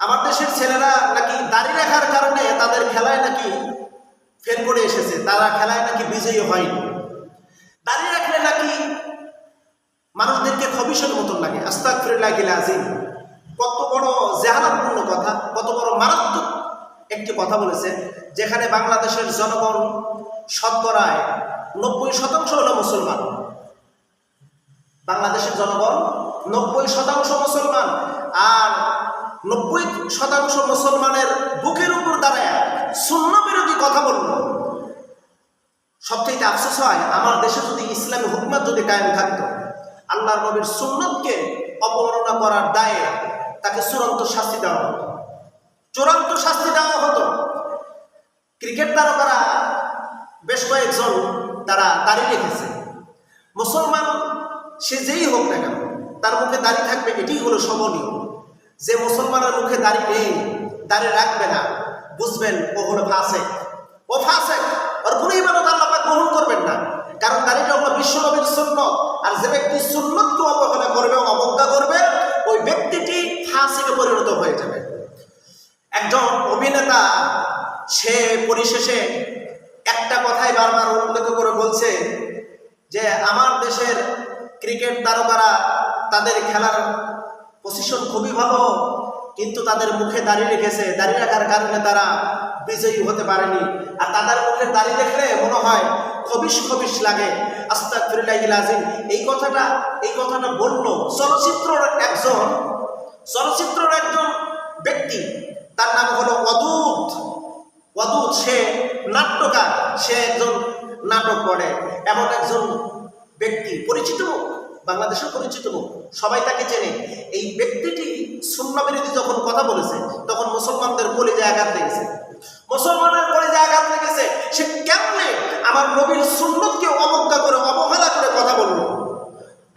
আমার দেশের ছেলেরা নাকি দাড়ি রাখার কারণে তাদের খেলায় নাকি ফেল করে এসেছে। তারা খেলায় নাকি বিজয়ী হয়নি। দাড়ি রাখলে নাকি মানুষদেরকে খবিসের মতন লাগে। আস্তাক ফিরুল্লাহ আজিম কত বড় জেহালাতপূর্ণ কথা, কত বড় মারাত্মক একটি কথা বলেছে, যেখানে বাংলাদেশের জনগণ শতকরায় নব্বই শতাংশ হলো মুসলমান। বাংলাদেশের জনগণ নব্বই শতাংশ মুসলমান। আর নব্বই শতাংশ মুসলমানের বুকের উপর দাঁড়ায় শূন্য বিরোধী কথা বলল। সবচেয়ে আফসোস হয়, আমার দেশে যদি ইসলামী হুকমত যদি কায়েম থাকতো আল্লাহ নবীর সুন্নতকে অপমাননা করার দায়ে তাকে চূড়ান্ত শাস্তি দেওয়া হতো। চূড়ান্ত শাস্তি দেওয়া হতো। ক্রিকেট তারকারা বেশ কয়েকজন তারা দাড়ি রেখেছে। মুসলমান সে যেই হোক না কেন, তার মুখে দাড়ি থাকবে, এটাই হলো সমনীয় যে মুসলমানের মুখে দাড়ি নেই, দাড়ি রাখবে না, বুঝবেন ও হলো ফাসেক। ও ফাঁসে ওর কোনো ইবাদত আল্লাহ গ্রহণ করবেন না। কারণ দাড়িটা হলো বিশ্বনবীর সুন্নত। আর যে ব্যক্তি সুন্নতকে অবহেলা করবে, অবজ্ঞা করবে, ওই ব্যক্তিটি ফাসেকে পরিণত হয়ে যাবে। একজন অভিনেতা, সে পরিশেষে একটা কথাই বারবার উল্লেখ করে বলছে যে, আমার দেশের ক্রিকেট তারকারা তাদের খেলার পজিশন খুবই ভালো, কিন্তু তাদের মুখে দাঁড়িয়ে রেখেছে। দাঁড়িয়ে রাখার কারণে তারা বিজয়ী হতে পারেনি। আর তাদের মুখে দাঁড়িয়ে দেখলে মনে হয় খবিস খবিস লাগে। আস্তাক ফিরুল্লাহ আজিম এই কথাটা এই কথাটা বলল চলচ্চিত্রর একজন চলচ্চিত্রর একজন ব্যক্তি। তার নাম হলো অদূত। অদূত সে নাট্যকার, সে একজন নাটক করে। এমন একজন ব্যক্তি, পরিচিত বাংলাদেশের পরিচিত মুখ সবাই তাকে চেনে। এই ব্যক্তিটি শূন্য বিরোধী যখন কথা বলেছে, তখন মুসলমানদের কলিজে আঘাত লেগেছে। মুসলমানের কলিজে আঘাত লেগেছে, সে কেমনে আমার নবীর সুন্নতকে অবজ্ঞা করে, অবহেলা করে কথা বলল?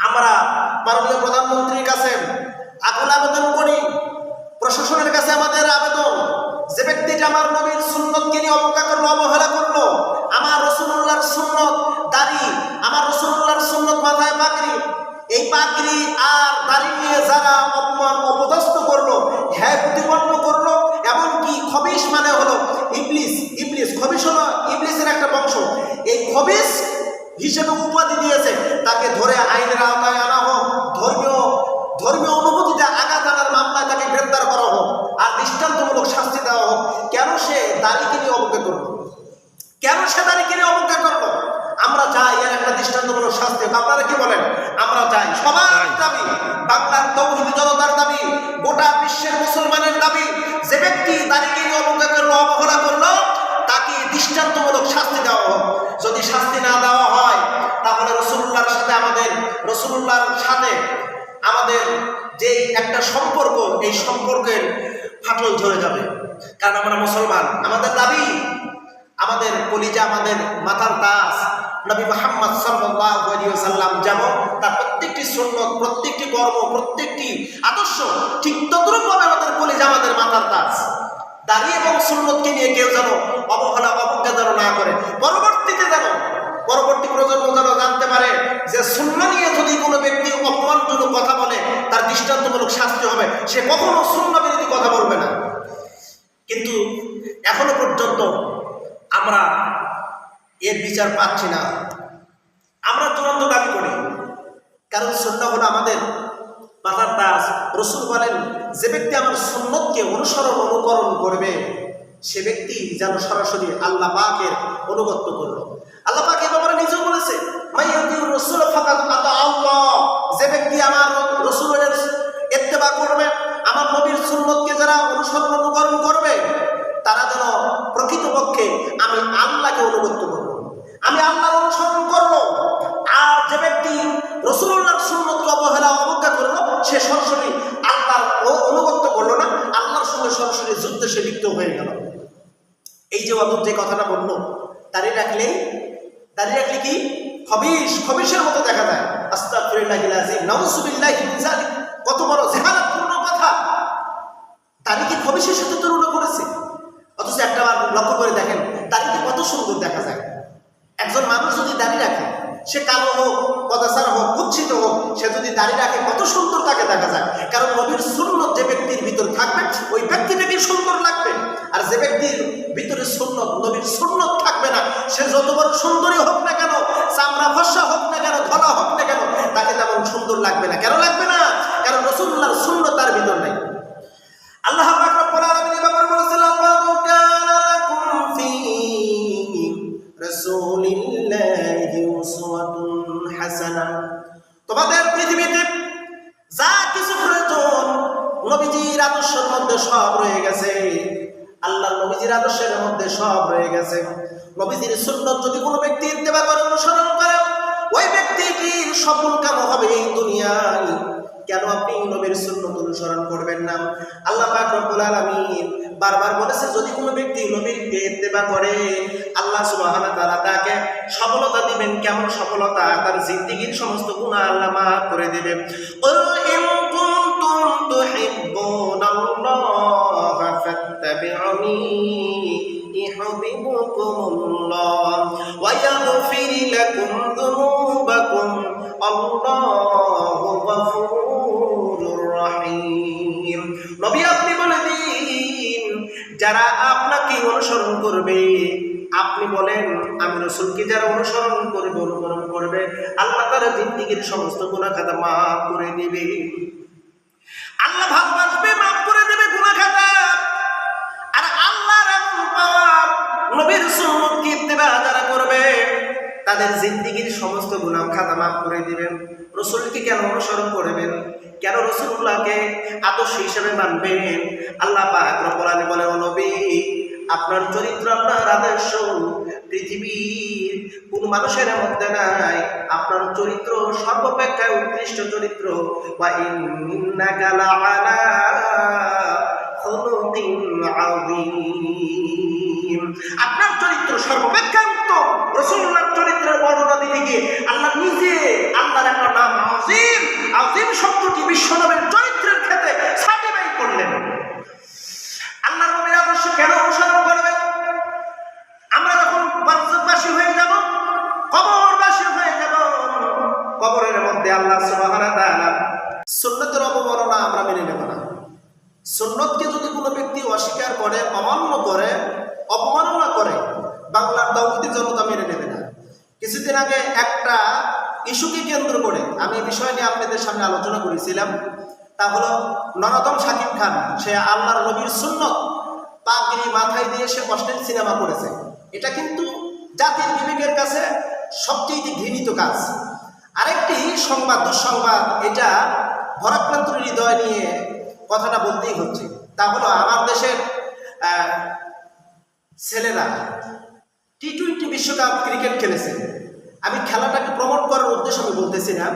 আমরা মাননীয় প্রধানমন্ত্রীর কাছে আকুল আবেদন করি, প্রশাসনের কাছে আমাদের আবেদন, যে ব্যক্তিটা আমার নবীর সুন্নতকে নিয়ে অবজ্ঞা করল, অবহেলা করল, আমার রসুল্লাহর সুন্নত দাড়ি আমার সুন্নত মাথায় পাকড়ি। এই পাকড়ি আর দাড়ি নিয়ে যারা অপমান অপদস্থ করল হ্যাঁ প্রতিপন্ন করল, এমনকি খবিস মানে হলো ইবলিস। ইবলিস খবিস হলো ইবলিসের একটা বংশ। এই খবিস হিসেবে উপাধি দিয়েছে, তাকে ধরে আইনের আওতায় আনা হোক, ধর্মীয় ধর্মীয় অনুভূতিতে আঘাত আনার মামলায় তাকে গ্রেপ্তার করা হোক আর দৃষ্টান্তমূলক শাস্তি দেওয়া হোক। কেন সে দাড়িকে নিয়ে অবজ্ঞা করল? কেন সে দাড়িকে নিয়ে অবজ্ঞা করল আমরা চাই এর একটা দৃষ্টান্তমূলক শাস্তি হোক। আপনারা কি বলেন? আমরা চাই। সবার দাবি বাংলার তৌহিদ জনতার দাবি গোটা বিশ্বের মুসলমানের দাবি যে ব্যক্তি দাড়িকে নিয়ে অবজ্ঞা করল অবহেলা করল তাকে দৃষ্টান্তমূলক শাস্তি দেওয়া হোক। যদি শাস্তি না দেওয়া হয় তাহলে রসুল্লাহর সাথে আমাদের রসুল্লাহর সাথে আমাদের যে একটা সম্পর্ক এই সম্পর্কের ফাটল ঝরে যাবে। কারণ আমরা মুসলমান। আমাদের দাবি আমাদের কলিজা আমাদের মাথার দাস নবী মোহাম্মদ সাল্লাম যেমন তার প্রত্যেকটি সুন্নত, প্রত্যেকটি কর্ম, প্রত্যেকটি আদর্শ ঠিক তদ্রুপভাবে আমাদের কলিজা আমাদের মাথার দাস দাঁড়িয়ে এবং সুন্নতকে নিয়ে কেউ যেন অবহেলা অবজ্ঞা যেন না করে। পরবর্তীতে যেন, পরবর্তী প্রজন্ম যেন জানতে পারে যে শূন্য নিয়ে যদি কোনো ব্যক্তি অপমানজনক কথা বলে, তার দৃষ্টান্তমূলক শাস্তি হবে। সে কখনো শূন্য বিরোধী কথা বলবে না। কিন্তু এখনও পর্যন্ত আমরা এর বিচার পাচ্ছি না। আমরা চূড়ান্ত দাবি করি। কারণ সন্না হলো আমাদের মাথার দাস। রসুল বলেন, যে ব্যক্তি আমার সুন্নতকে অনুসরণ অনুকরণ করবে, সে ব্যক্তি যেন সরাসরি আল্লাহ পাকের অনুগত্য করল। আল্লাহ পাক এই ব্যাপারে নিজেও বলেছে রাসূল যে ব্যক্তি আমার রসুলের ইত্তেবা করবে, আমার নবীর সুন্নতকে যারা অনুসরণ অনুকরণ করবে, তারা যেন প্রকৃতপক্ষে আমি আল্লাহকে অনুগত্য করব। আমি আল্লাহর অনুসরণ করব। আর যে ব্যক্তি রসুল্লাহর সুন্নতকে অবহেলা অবজ্ঞা করল, সে সরাসরি আল্লাহর অনুগত্য করল না, আল্লাহর সঙ্গে সরাসরি যুদ্ধে সে লিপ্ত হয়ে গেল। এই যে অদূর যে কথাটা বলল দাঁড়িয়ে রাখলেই দাঁড়িয়ে রাখলে কি? খবিস খবিসের মতো দেখা যায়। কত বড় জেহালাতপূর্ণ কথা। দাড়ি কি খবিসের সাথে তুলনা করেছে? অথচ একটা লক্ষ্য করে দেখেন দাড়িকে কত সুন্দর দেখা যায়। একজন মানুষ যদি দাঁড়িয়ে রাখে, সে কালো হোক পদাচার হোক, কুচ্ছিত হোক, সে যদি দাড়ি রাখে, কত সুন্দর তাকে দেখা যায়। কারণ নবীর সুন্নত যে ব্যক্তির ভিতর থাকবে, ওই ব্যক্তিটাকে সুন্দর লাগবে। আর যে ব্যক্তির ভিতরে সুন্নত, নবীর সুন্নত থাকবে না, সে যত বড় সুন্দরী হোক না তোমাদের পৃথিবীতে যা কিছু প্রয়োজন, নবীজির আদর্শের মধ্যে সব রয়ে গেছে। আল্লাহ নবীজির আদর্শের মধ্যে সব রয়ে গেছে। নবীজির সুন্নত যদি কোনো ব্যক্তি ইত্তেবা অনুসরণ করে, ওই ব্যক্তি কি সফল কাম হবে এই দুনিয়ায়। কেন আপনি নবীর সুন্নত অনুসরণ করবেন না? আল্লাহ পাক রব্বুল আলামিন বারবার বলেছে যদি কোনো ব্যক্তি নবীরকে ইত্তেবা করে আল্লাহ সুবহানাহু ওয়া তাআলা তাকে সফলতা দিবেন কেমন সফলতা তার জিন্দেগীর সমস্ত গুনাহ আল্লাহ মাফ করে দিবেন কুল ইন কুনতুম তুহিব্বুনাল্লাহ ফাত্তাবিউনি يحببكم الله ويغفر لكم ذنوبكم যারা আপনাকে অনুসরণ করবে, আপনি বলেন, আমি রসুলকে যারা অনুসরণ করবে, অনুকরণ করবে, আল্লাহ তারা জিন্দিগির সমস্ত গুণা খাতা মাফ করে দিবে। আল্লাহ ভালোবাসবে, মাফ তাদের জিন্দিগির সমস্ত গুনাহ খাতা মাফ করে দিবেন। রসুলকে কেন অনুসরণ করবেন? কেন রসুল্লাহকে আদর্শ হিসেবে মানবেন? আল্লাহ পাক আলামিন বলেন আপনার চরিত্র, আপনার আদর্শ পৃথিবীর কোন মানুষের মধ্যে নাই। আপনার চরিত্র সর্বাপেক্ষা উৎকৃষ্ট চরিত্র। আযীম। আপনার চরিত্র সর্বাপেক্ষা রাসূলুল্লাহর চরিত্রের বর্ণনা দিতে গিয়ে আল্লাহ নিজে আল্লাহর একটা নাম আযীম আযীম শব্দটি বিশ্বনবের চরিত্রের ক্ষেত্রে সার্টিফাই করলেন। আল্লাহর নবীর আদর্শ কেন অনুসরণ করবেন আমরা যখন বার্ষবাসী হয়ে যাব, কবরবাসী হয়ে যাব, কবরের মধ্যে আল্লাহ সুবহানাহু ওয়া তাআলা সুন্নতের অবমাননা আমরা মেনে নেব না। সুন্নতকে যদি কোনো ব্যক্তি অস্বীকার করে, অমান্য করে, অপমাননা করে বাংলার দাউদি জনতা মেনে নেবে না। কিছুদিন আগে একটা ইস্যুকে কেন্দ্র করে আমি এই বিষয় নিয়ে আপনাদের সামনে আলোচনা করেছিলাম। তা হলো নরদম শাকিব খান, সে আল্লাহর নবীর সুন্নত পাগড়ি মাথায় দিয়ে সে অশ্লীল সিনেমা করেছে। এটা কিন্তু জাতির বিবেকের কাছে সবচেয়ে ঘৃণিত কাজ। আরেকটি সংবাদ, দুঃসংবাদ, এটা ভরাক্রান্ত হৃদয় নিয়ে কথাটা বলতেই হচ্ছে। তা হলো আমার দেশের ছেলেরা টি টোয়েন্টি বিশ্বকাপ ক্রিকেট খেলেছে। আমি খেলাটাকে প্রমোট করার উদ্দেশ্য আমি বলতেছি না।